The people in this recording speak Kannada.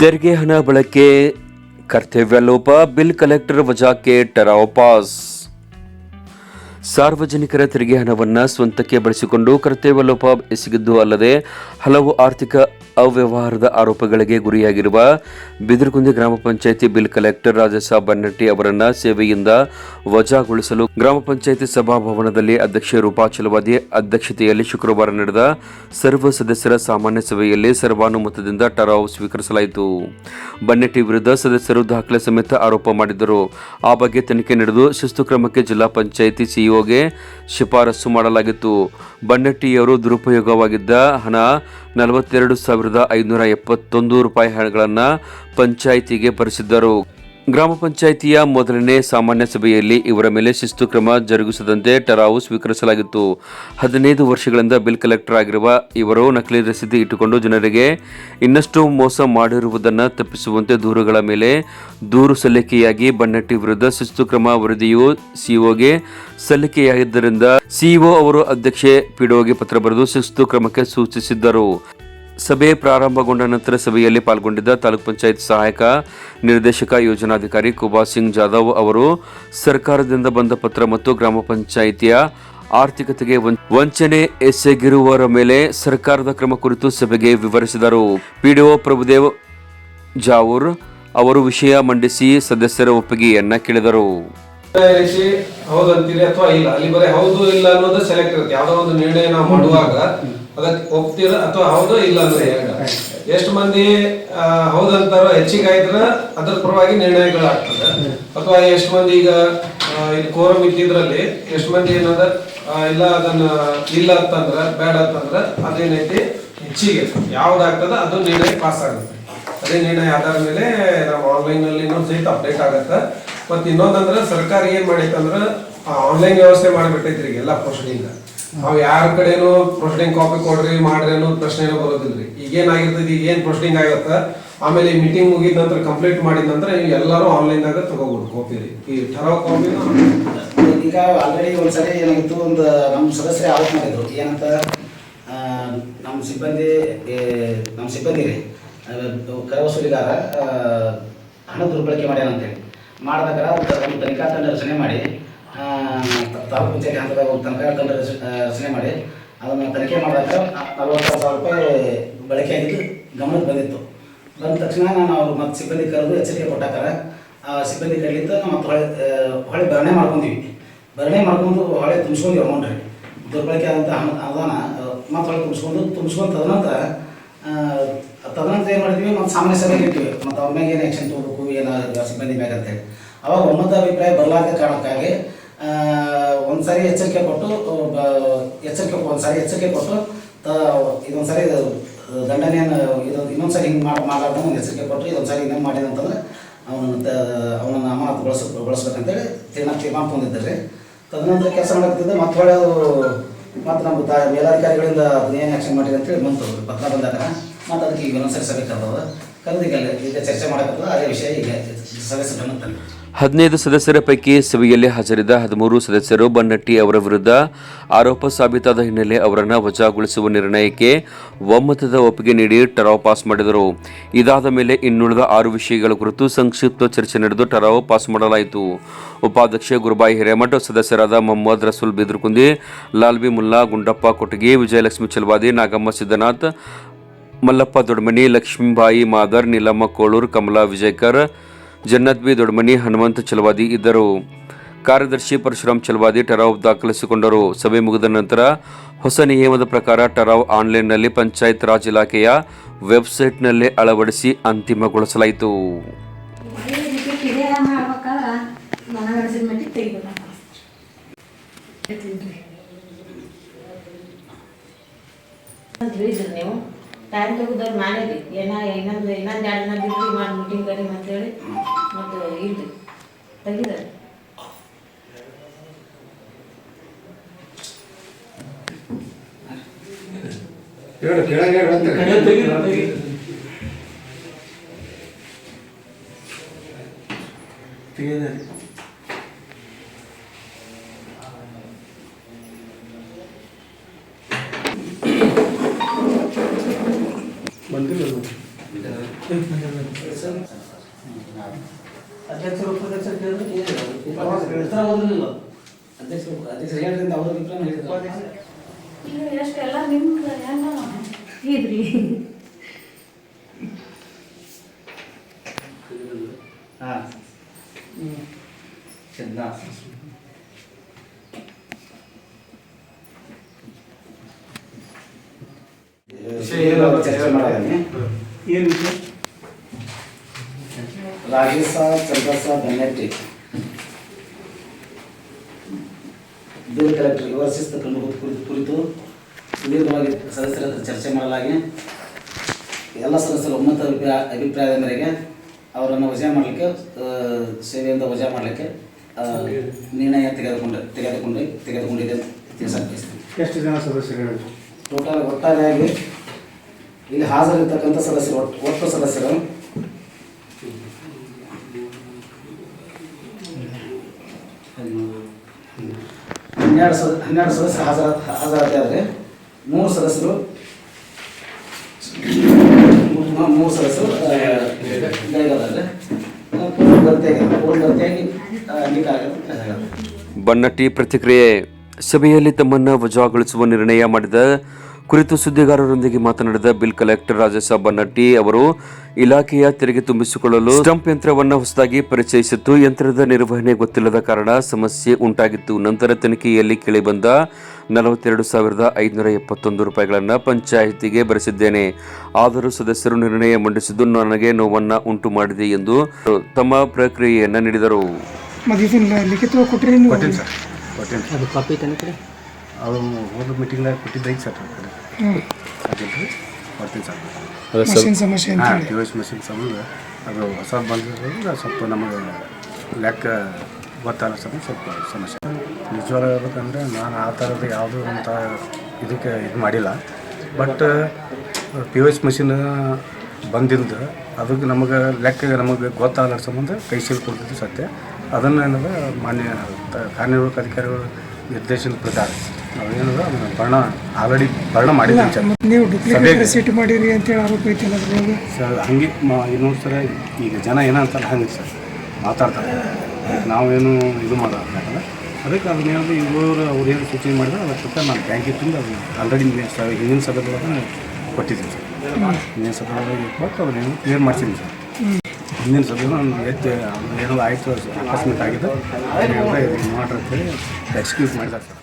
ತೆರಿಗೆ ಹಣ ಬಳಕೆ ಕರ್ತವ್ಯ ಲೋಪ ಬಿಲ್ ಕಲೆಕ್ಟರ್ ವಜಾಕ್ಕೆ ಟರಾವ್ ಪಾಸ್. ಸಾರ್ವಜನಿಕರ ತೆರಿಗೆ ಹಣವನ್ನು ಸ್ವಂತಕ್ಕೆ ಬಳಸಿಕೊಂಡು ಕರ್ತವ್ಯ ಲೋಪ ಎಸಗಿದ್ದು ಅಲ್ಲದೆ ಹಲವು ಆರ್ಥಿಕ ಅವ್ಯವಹಾರದ ಆರೋಪಗಳಿಗೆ ಗುರಿಯಾಗಿರುವ ಬಿದಿರುಗುಂದಿ ಗ್ರಾಮ ಪಂಚಾಯಿತಿ ಬಿಲ್ ಕಲೆಕ್ಟರ್ ರಾಜಸಾಬ್ ಬನ್ನಟ್ಟಿ ಅವರನ್ನ ಸೇವೆಯಿಂದ ವಜಾಗೊಳಿಸಲು ಗ್ರಾಮ ಪಂಚಾಯಿತಿ ಸಭಾಭವನದಲ್ಲಿ ಅಧ್ಯಕ್ಷ ರೂಪಾಚಲವಾದಿ ಅಧ್ಯಕ್ಷತೆಯಲ್ಲಿ ಶುಕ್ರವಾರ ನಡೆದ ಸರ್ವ ಸದಸ್ಯರ ಸಾಮಾನ್ಯ ಸಭೆಯಲ್ಲಿ ಸರ್ವಾನುಮತದಿಂದ ಟರಾವ್ ಸ್ವೀಕರಿಸಲಾಯಿತು. ಬನ್ನಟ್ಟಿ ವಿರುದ್ಧ ಸದಸ್ಯರು ದಾಖಲೆ ಸಮೇತ ಆರೋಪ ಮಾಡಿದ್ದರು. ಆ ಬಗ್ಗೆ ತನಿಖೆ ನಡೆದು ಶಿಸ್ತು ಕ್ರಮಕ್ಕೆ ಜಿಲ್ಲಾ ಪಂಚಾಯಿತಿ ಸಿಇಒಗೆ ಶಿಫಾರಸು ಮಾಡಲಾಗಿತ್ತು. ಬಂಡಟ್ಟಿಯವರು ದುರುಪಯೋಗವಾಗಿದ್ದ ಹಣ ನಲವತ್ತೆರಡು ಸಾವಿರದ ಐದುನೂರ ಎಪ್ಪತ್ತೊಂದು ರೂಪಾಯಿ ಹಣಗಳನ್ನು ಪಂಚಾಯಿತಿಗೆ ಭರಿಸಿದ್ದರು. ಗ್ರಾಮ ಪಂಚಾಯಿತಿಯ ಮೊದಲನೇ ಸಾಮಾನ್ಯ ಸಭೆಯಲ್ಲಿ ಇವರ ಮೇಲೆ ಶಿಸ್ತು ಕ್ರಮ ಜರುಗಿಸದಂತೆ ಟರಾವು ಸ್ವೀಕರಿಸಲಾಗಿತ್ತು. ಹದಿನೈದು ವರ್ಷಗಳಿಂದ ಬಿಲ್ ಕಲೆಕ್ಟರ್ ಆಗಿರುವ ಇವರು ನಕಲಿ ರಸೀದಿ ಇಟ್ಟುಕೊಂಡು ಜನರಿಗೆ ಇನ್ನಷ್ಟು ಮೋಸ ಮಾಡಿರುವುದನ್ನು ತಪ್ಪಿಸುವಂತೆ ದೂರುಗಳ ಮೇಲೆ ದೂರು ಸಲ್ಲಿಕೆಯಾಗಿ ಬನ್ನಟ್ಟಿ ವಿರುದ್ಧ ಶಿಸ್ತು ಕ್ರಮ ವರದಿಯು ಸಿಇಒಗೆ ಸಲ್ಲಿಕೆಯಾಗಿದ್ದರಿಂದ ಸಿಇಒ ಅವರು ಅಧ್ಯಕ್ಷೆ ಪಿಡಿಒಗೆ ಪತ್ರ ಬರೆದು ಶಿಸ್ತು ಕ್ರಮಕ್ಕೆ ಸೂಚಿಸಿದ್ದರು. ಸಭೆ ಪ್ರಾರಂಭಗೊಂಡ ನಂತರ ಸಭೆಯಲ್ಲಿ ಪಾಲ್ಗೊಂಡಿದ್ದ ತಾಲೂಕ್ ಪಂಚಾಯತ್ ಸಹಾಯಕ ನಿರ್ದೇಶಕ, ಯೋಜನಾಧಿಕಾರಿ ಕುಬಾ ಸಿಂಗ್ ಜಾಧವ್ ಅವರು ಸರ್ಕಾರದಿಂದ ಬಂದ ಪತ್ರ ಮತ್ತು ಗ್ರಾಮ ಪಂಚಾಯಿತಿಯ ಆರ್ಥಿಕತೆಗೆ ವಂಚ- ವಂಚನೆ ಎಸಗಿರುವವರ ಮೇಲೆ ಸರ್ಕಾರದ ಕ್ರಮ ಕುರಿತು ಸಭೆಗೆ ವಿವರಿಸಿದರು. ಪಿಡಿಒ ಪ್ರಭುದೇವ್ ಜಾವೂರ್ ಅವರು ವಿಷಯ ಮಂಡಿಸಿ ಸದಸ್ಯರ ಒಪ್ಪಿಗೆಯನ್ನ ಕೇಳಿದರು. ಹೌದು ಅಥವಾ ಇಲ್ಲ? ಅಲ್ಲಿ ಬರೀ ಹೌದು ಇಲ್ಲ ಅನ್ನೋದು ಸೆಲೆಕ್ಟ್ ಇರುತ್ತೆ. ಯಾವ್ದೋ ಒಂದು ನಿರ್ಣಯ ನಾವು ಮಾಡುವಾಗ ಅದಕ್ಕೆ ಒಪ್ತೀರ ಅಥವಾ ಹೌದು ಇಲ್ಲ ಅಂದ್ರೆ ಎಷ್ಟು ಮಂದಿ ಹೌದಂತಾರೋ ಹೆಚ್ಚಿಗೆ ಆಯ್ತರ ಅದ್ರ ಪರವಾಗಿ ನಿರ್ಣಯಗಳಾಗ್ತದೆ. ಅಥವಾ ಎಷ್ಟು ಮಂದಿ ಈಗ ಇಲ್ಲಿ ಕೋರಂ ಇದ್ದಿದ್ರಲ್ಲಿ ಎಷ್ಟು ಮಂದಿ ಏನದ ಇಲ್ಲ ಅದನ್ನ ಇಲ್ಲ ಅಂತಂದ್ರ ಬೇಡ ಅಂತಂದ್ರ ಅದೇನೈತಿ ಹೆಚ್ಚಿಗೆ ಯಾವ್ದಾಗ್ತದ ಅದು ನಿರ್ಣಯ ಪಾಸ್ ಆಗುತ್ತೆ. ಅದೇ ನಿರ್ಣಯ ಆಧಾರ ಮೇಲೆ ನಾವು ಆನ್ಲೈನ್ ಅಲ್ಲಿ ಸಹಿತ ಅಪ್ಡೇಟ್ ಆಗತ್ತೆ. ಮತ್ತೆ ಇನ್ನೊಂದಂದ್ರೆ ಸರ್ಕಾರ ಏನ್ ಮಾಡೈತಂದ್ರ ಆನ್ಲೈನ್ ವ್ಯವಸ್ಥೆ ಮಾಡಿಬಿಟ್ಟೈತ್ರಿ ಎಲ್ಲ ಪ್ರೊಸೀಡಿಂಗ್ ನಾವು ಯಾರ ಕಡೆನೂ ಪ್ರೊಸೀಡಿಂಗ್ ಕಾಪಿ ಕೊಡ್ರಿ ಮಾಡ್ರಿ ಅನ್ನೋ ಪ್ರಶ್ನೆನೇ ಬರೋದಿಲ್ರಿ. ಈಗ ಏನಾಗಿರ್ತದೆ ಈಗ ಏನು ಪ್ರೊಸೀಡಿಂಗ್ ಆಗತ್ತ? ಆಮೇಲೆ ಮೀಟಿಂಗ್ ಮುಗಿದ ನಂತರ ಕಂಪ್ಲೀಟ್ ಮಾಡಿದ ನಂತರ ಎಲ್ಲರೂ ಆನ್ಲೈನ್ ದಾಗ ತಗೋಬಹುದು ಕಾಪಿ ರೀ. ಈ ಠರಾವ್ ಕಾಪಿ ಈಗ ಆಲ್ರೆಡಿ ಒಂದ್ಸರಿ ಏನಾಗಿತ್ತು ಒಂದು ನಮ್ಮ ಸದಸ್ಯರೇ ಆರೋಪ ಮಾಡಿದ್ರು. ಏನಂತ ನಮ್ಮ ಸಿಬ್ಬಂದಿ ನಮ್ಮ ಸಿಬ್ಬಂದಿ ರೀ ಕರ ವಸೂಲಿಗಾರ ಆ, ಹಣ ದುರ್ಬಳಕೆ ಮಾಡ್ಯಾನಂತೇಳಿ. ಮಾಡಿದಾಗ ತನಿಖಾ ತಂಡ ರಚನೆ ಮಾಡಿ ತಾಲೂಕು ಪಂಚಾಯತಿ ಹಂತದಾಗ ತನಿಖಾ ತಂಡ ರಚ- ರಚನೆ ಮಾಡಿ. ಅದನ್ನು ತನಿಖೆ ಮಾಡಿದಾಗ ನಲವತ್ತಾರು ಸಾವಿರ ರೂಪಾಯಿ ಬಳಕೆ ಆಗಿದ್ದು ಗಮನಕ್ಕೆ ಬಂದಿತ್ತು. ಬಂದ ತಕ್ಷಣ ನಾನು ಅವ್ರು ಮತ್ತೆ ಸಿಬ್ಬಂದಿ ಕರೆದು ಎಚ್ಚರಿಕೆ ಕೊಟ್ಟಾಕಾರ, ಆ, ಸಿಬ್ಬಂದಿ ಕಡೆಯಿಂದ ಮತ್ತು ಹೊಳೆ ಹೊಳೆ ಭರಣೆ ಮಾಡ್ಕೊಂತೀವಿ ಭರಣೆ ಮಾಡ್ಕೊಂಡು ಹೊಳೆ ತುಂಬಿಸ್ಕೊಂಡು ಅಮೌಂಟ್ ರೀ. ದುರ್ಬಳಕೆ ಆದಂಥ ಹಣ ಅನುದಾನ ಮತ್ತೆ ಹೊಳೆ ತುಂಬಿಸ್ಕೊಂಡು ತುಂಬಿಸ್ಕೊಂಡು ತದನಂತರ ತದನಂತರ ಏನು ಮಾಡಿದ್ವಿ, ಮತ್ತು ಸಾಮಾನ್ಯ ಸಭೆಗೆ ಇಟ್ಟಿವಿ. ಮತ್ತು ಅವ್ರ ಮ್ಯಾಗ ಏನು ಆ್ಯಕ್ಷನ್ ತೊಗೋಬೇಕು ಏನು ಸಿಬ್ಬಂದಿ ಮ್ಯಾಗ ಅಂತೇಳಿ. ಅವಾಗ ಒಮ್ಮತ ಅಭಿಪ್ರಾಯ ಬರಲಾರ್ದ ಕಾರಣಕ್ಕಾಗಿ ಆ, ಒಂದು ಸಾರಿ ಎಚ್ಚರಿಕೆ ಕೊಟ್ಟು ಎಚ್ಚರಿಕೆ ಒಂದ್ಸರಿ ಸಾರಿ ಎಚ್ಚರಿಕೆ ಕೊಟ್ಟು ಇದೊಂದ್ಸರಿ ಇದೊಂದು ಸಾರಿ ಇದು ದಂಡನೆಯನ್ನು ಇದು ಇನ್ನೊಂದು ಸಾರಿ ಹಿಂಗೆ ಮಾಡಿ ಮಾಡಲಾರ್ದ ಒಂದು ಎಚ್ಚರಿಕೆ ಕೊಟ್ಟು ಇದೊಂದ್ಸರಿ ಇನ್ನೇನು ಮಾಡಿದ ಅಂತಂದ್ರೆ ಅವನನ್ನು ಅವನನ್ನು ಅಮಾನತು ಬಳಸ ಬಳಸ್ಬೇಕಂತೇಳಿ ತೀರ್ಮಾನ ತೀರ್ಮಾನ ರೀ. ತದನಂತರ ಕೆಲಸ ಮಾಡಕ್ತಿದ್ದ ಮತ್ತೆ ಹೊಳೆ ಮತ್ತು ನಮ್ಮ ತಾ ಮೇಲಾಧಿಕಾರಿಗಳಿಂದ ಅದನ್ನ ಏನು ಆ್ಯಕ್ಷನ್ ಮಾಡಿದೆ ಅಂತೇಳಿ ಬಂತು ಪತ್ರ ಬಂದಾಗ ಮತ್ತು ಅದಕ್ಕೆ ಈಗ ಇನ್ನೊಂದ್ಸರಿ ಸರಿ ಕರೆದದ. ಹದಿನೈದು ಸದಸ್ಯರ ಪೈಕಿ ಸಭೆಯಲ್ಲಿ ಹಾಜರಿದ್ದ ಹದಿಮೂರು ಸದಸ್ಯರು ಬನ್ನಟ್ಟಿ ಅವರ ವಿರುದ್ಧ ಆರೋಪ ಸಾಬೀತಾದ ಹಿನ್ನೆಲೆ ಅವರನ್ನು ವಜಾಗೊಳಿಸುವ ನಿರ್ಣಯಕ್ಕೆ ಒಮ್ಮತದ ಒಪ್ಪಿಗೆ ನೀಡಿ ಟರಾವ್ ಪಾಸ್ ಮಾಡಿದರು. ಇದಾದ ಮೇಲೆ ಇನ್ನುಳಿದ ಆರು ವಿಷಯಗಳ ಕುರಿತು ಸಂಕ್ಷಿಪ್ತ ಚರ್ಚೆ ನಡೆದು ಟರಾವ್ ಪಾಸ್ ಮಾಡಲಾಯಿತು. ಉಪಾಧ್ಯಕ್ಷ ಗುರುಬಾಯಿ ಹಿರೇಮಠ, ಸದಸ್ಯರಾದ ಮೊಹಮ್ಮದ್ ರಸೂಲ್ ಬಿದ್ರಕುಂದಿ, ಲಾಲ್ಬಿ ಮುಲ್ಲಾ, ಗುಂಡಪ್ಪ ಕೊಟಗಿ ವಿಜಯಲಕ್ಷ್ಮಿ ಚಲವಾದಿ, ನಾಗಮ್ಮ ಸಿದ್ದನಾಥ್ ಮಲ್ಲಪ್ಪ ದೊಡ್ಮನಿ ಲಕ್ಷ್ಮೀಬಾಯಿ, ಮಾದರ್, ನೀಲಮ್ಮ, ಕೋಳೂರ್, ಕಮಲಾ, ವಿಜಯಕರ್ ಜನ್ನತ್ ದೊಡ್ಮನಿ ಹನುಮಂತ ಚಲವಾದಿ ಇದ್ದರು. ಕಾರ್ಯದರ್ಶಿ ಪರಶುರಾಮ್ ಚಲವಾದಿ ಟರಾವ್ ದಾಖಲಿಸಿಕೊಂಡರು. ಸಭೆ ಮುಗಿದ ನಂತರ ಹೊಸ ನಿಯಮದ ಪ್ರಕಾರ ಟರಾವ್ ಆನ್ಲೈನ್ನಲ್ಲಿ ಪಂಚಾಯತ್ ರಾಜ್ ಇಲಾಖೆಯ ವೆಬ್ಸೈಟ್ನಲ್ಲಿ ಅಳವಡಿಸಿ ಅಂತಿಮಗೊಳಿಸಲಾಯಿತು. ನೀವು ಟೈಮ್ ತೆಗೆದವ್ರು ರೀ ಏನ ಇನ್ನೊಂದು ಇನ್ನೊಂದು ಎರಡು ದಿನ ಬಿಟ್ಟು ಮಾಡಿ ಮೀಟಿಂಗ್ ಕರಿ ಅಂತೇಳಿ ಮತ್ತು ಇಲ್ರಿ ತೆಗಿದಾರೆ ಹೇಳು ಕೆಳಗೆ ಹೇಳು ಅಂತ ಬಂದಿಲ್ಲ ಅಧ್ಯಕ್ಷರು ಅಧ್ಯಕ್ಷರು ಹೇಳಿದ್ರಿಂದ ಅವ್ರ ಅಭಿಪ್ರಾಯ ಹೇಳಿದ್ರು ಎಷ್ಟೆಲ್ಲ ನಿಮ್ದು ಇದ್ರಿ ಹಾಂ ಚರ್ಚೆ ಮಾಡೋದನ್ನೇ ಏನು ವಿಷಯ? ರಾಜೇಶ ಚಂದ್ರಸ ಬೆನ್ನಟ್ಟಿ ಜಿಲ್ಲಾ ಕಲೆಕ್ಟರ್ ಕ್ರಮದ ಕುರಿತು ಕುರಿತು ಸುದೀರ್ಘವಾಗಿ ಸದಸ್ಯರ ಹತ್ರ ಚರ್ಚೆ ಮಾಡಲಾಗಿ ಎಲ್ಲ ಸದಸ್ಯರ ಒಮ್ಮತ ಅಭಿಪ್ರಾಯ ಅಭಿಪ್ರಾಯದ ಮೇರೆಗೆ ಅವರನ್ನು ವಜಾ ಮಾಡಲಿಕ್ಕೆ ಸೇವೆಯಿಂದ ವಜಾ ಮಾಡಲಿಕ್ಕೆ ನಿರ್ಣಯ ತೆಗೆದುಕೊಂಡು ತೆಗೆದುಕೊಂಡು ತೆಗೆದುಕೊಂಡಿದೆ ಅಂತ ತಿಳಿಸಕ್ಕೆ ಬಯಸ್ತೀನಿ ಎಷ್ಟು ಜನ ಸದಸ್ಯರು? ಟೋಟಲ್ ಒಟ್ಟಾರೆಯಾಗಿ ಇಲ್ಲಿ ಹಾಜರಿರ್ತಕ್ಕಂಥ ಸದಸ್ಯರು ಒಟ್ಟು ಒಟ್ಟು ಸದಸ್ಯರು ಹನ್ನೆರಡು ಸದ, ಹನ್ನೆರಡು ಹಾಜರ ಹಾಜರಾದರೆ ಮೂರು ಸದಸ್ಯರು ಮೂರು- ಸದಸ್ಯರು ಗೈರಾದರೆ ಬನ್ನಟ್ಟಿ ಪ್ರತಿಕ್ರಿಯೆ. ಸಭೆಯಲ್ಲಿ ತಮ್ಮನ್ನು ವಜಾಗೊಳಿಸುವ ನಿರ್ಣಯ ಮಾಡಿದ ಕುರಿತು ಸುದ್ದಿಗಾರರೊಂದಿಗೆ ಮಾತನಾಡಿದ ಬಿಲ್ ಕಲೆಕ್ಟರ್ ರಾಜೇಶ ಬನ್ನಟ್ಟಿ ಅವರು ಇಲಾಖೆಯ ತೆರಿಗೆ ತುಂಬಿಸಿಕೊಳ್ಳಲು ಸ್ಟಂಪ್ ಯಂತ್ರವನ್ನು ಹೊಸದಾಗಿ ಪರಿಚಯಿಸಿತ್ತು. ಯಂತ್ರದ ನಿರ್ವಹಣೆ ಗೊತ್ತಿಲ್ಲದ ಕಾರಣ ಸಮಸ್ಯೆ ಉಂಟಾಗಿತ್ತು. ನಂತರ ತನಿಖೆಯಲ್ಲಿ ಕೇಳಿಬಂದ ನಲವತ್ತೆರಡು ಸಾವಿರದ ಐದುನೂರ ಎಪ್ಪತ್ತೊಂದು ರೂಪಾಯಿಗಳನ್ನು ಪಂಚಾಯಿತಿಗೆ ಬರೆಸಿದ್ದೇನೆ. ಆದರೂ ಸದಸ್ಯರು ನಿರ್ಣಯ ಮಂಡಿಸಿದ್ದು ನನಗೆ ನೋವನ್ನು ಉಂಟು ಮಾಡಿದೆ ಎಂದು ತಮ್ಮ ಪ್ರಕ್ರಿಯೆಯನ್ನು ನೀಡಿದರು. ಸರ್. ಅವರು ಹೋದ ಮೀಟಿಂಗ್ನಾಗ ಕೊಟ್ಟಿದ್ದೈತೆ ಈಗ ಕೊಡ್ತೀನಿ ಸರ್ ಮಷಿನ್ ಸಮಸ್ಯೆ ಅಂತ ಹಾಂ ಹೇಳಿ ಪಿ ಎಸ್ ಮೆಷಿನ್ ಸಂಬಂಧ ಅದು ಹೊಸ ಬಂದಿರೋದ್ರಿಂದ ಸ್ವಲ್ಪ ನಮಗೆ ಲೆಕ್ಕ ಗೊತ್ತಾಗಲ್ಲ ಸರ್ ಸ್ವಲ್ಪ ಸಮಸ್ಯೆ. ನಿಜವಾಗ ಹೇಳ್ಬೇಕಂದ್ರೆ ನಾನು ಆ ಥರದ ಯಾವುದೂ ಅಂತ ಇದಕ್ಕೆ ಇದು ಮಾಡಿಲ್ಲ. ಬಟ್ ಪಿ ಎಸ್ ಮಷಿನ್ ಬಂದಿಂದ ಅದಕ್ಕೆ ನಮಗೆ ಲೆಕ್ಕ ನಮಗೆ ಗೊತ್ತಾಗಲ್ಲ ಸಂಬಂಧ ಕೈ ಸೀಲ್ ಕೊಡ್ತಿದ್ದು ಸತ್ಯ. ಅದನ್ನು ಏನದ ಮಾನ್ಯ ತ- ಕಾರ್ಯನಿರ್ವಾಹಕ ಅಧಿಕಾರಿಗಳು ನಿರ್ದೇಶನದ ಪ್ರಕಾರ. ನಾವೇನದ ಅದನ್ನ ಬರ್ಣ ಆಲ್ರೆಡಿ ಬರ್ಣ ಮಾಡಿದ್ದೀವಿ ಸರ್ ನೀವು ಡುಪ್ಲಿಕೇಟ್ ರಿಸೀಟ್ ಮಾಡಿರಿ ಅಂತೇಳಿ ಆರೋಪ ಐತಿ ಅದ್ರೊಳಗೆ? ಸರ್ ಹಂಗೆ ಮಾ ಇನ್ನೊಂದು ಸರ ಈಗ ಜನ ಏನಂತಾರೆ ಹಂಗೆ ಸರ್ ಮಾತಾಡ್ತಾರೆ. ನಾವೇನು ಇದು ಮಾಡೋಕ್ಕಾಗಲ್ಲ ಅದಕ್ಕೆ ಅದನ್ನೇನಾದ್ರು ಇವರು ಅವ್ರು ಏನು ಸೂಚನೆ ಮಾಡಿದ್ರೆ ಅದಕ್ಕೆ ಪ್ರಕಾರ ನಾನು ಬ್ಯಾಂಕಿಗೆ ತುಂಬ ಅದನ್ನ ಆಲ್ರೆಡಿ ಹಿಂದಿನ ಸಭೆದೊಳಗೆ ಕೊಟ್ಟಿದ್ದೀನಿ ಸರ್. ಹಿಂದಿನ ಸಭೆದೊಳಗೆ ಕೊಟ್ಟು ಅದನ್ನೇನು ಕ್ಲಿಯರ್ ಮಾಡ್ತೀನಿ ಸರ್. ಹಿಂದಿನ ಸಭೆಗೂ ನಾನು ಎದ್ದು ಏನೋ ಆಯಿತು ಅಕಸ್ಮಾತ್ ಆಗಿದೆ. ಮಾಡ್ರಿ ಅಂತೇಳಿ ಎಕ್ಸ್ಕ್ಯೂಸ್ ಮಾಡಿದ್ದಾರೆ ಸರ್.